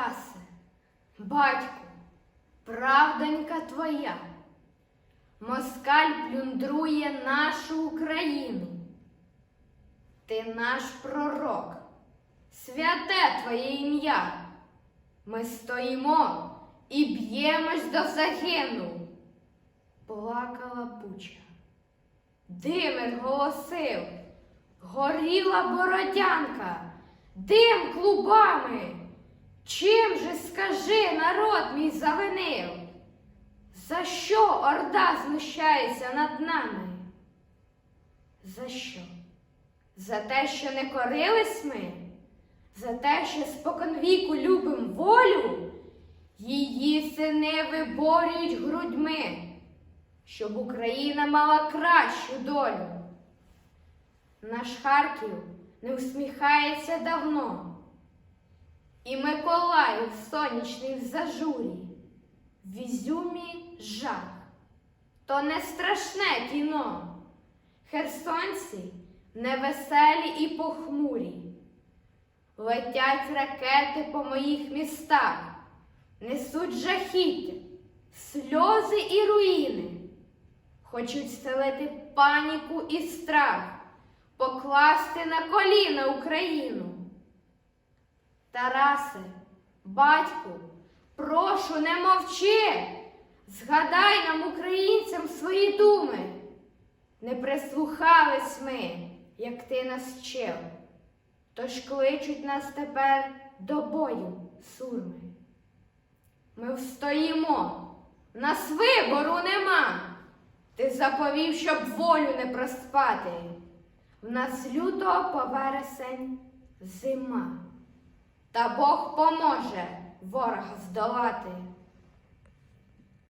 Тарасе, батьку, правдонька твоя, москаль плюндрує нашу Україну. Ти наш пророк, святе твоє ім'я. Ми стоїмо і б'ємось до загину. Плакала буча, Димир голосив, горіла бородянка, дим клубами. Чим же, скажи, народ мій завинив? За що орда знущається над нами? За що? За те, що не корились ми? За те, що споконвіку любим волю? Її сини виборюють грудьми, щоб Україна мала кращу долю. Наш Харків не усміхається давно. І сонячний в зажурі, в Ізюмі жах, то не страшне кіно. Херсонці невеселі і похмурі. Летять ракети по моїх містах, несуть жахіття, сльози і руїни, хочуть селити паніку і страх, покласти на коліна Україну. Тарасе, батьку, прошу, не мовчи, згадай нам, українцям, свої думи. Не прислухались ми, як ти нас вчив, тож кличуть нас тепер до бою, сурми. Ми встоїмо, нас вибору нема. Ти заповів, щоб волю не проспати. В нас лютого по вересень зима. Та Бог поможе ворога здолати.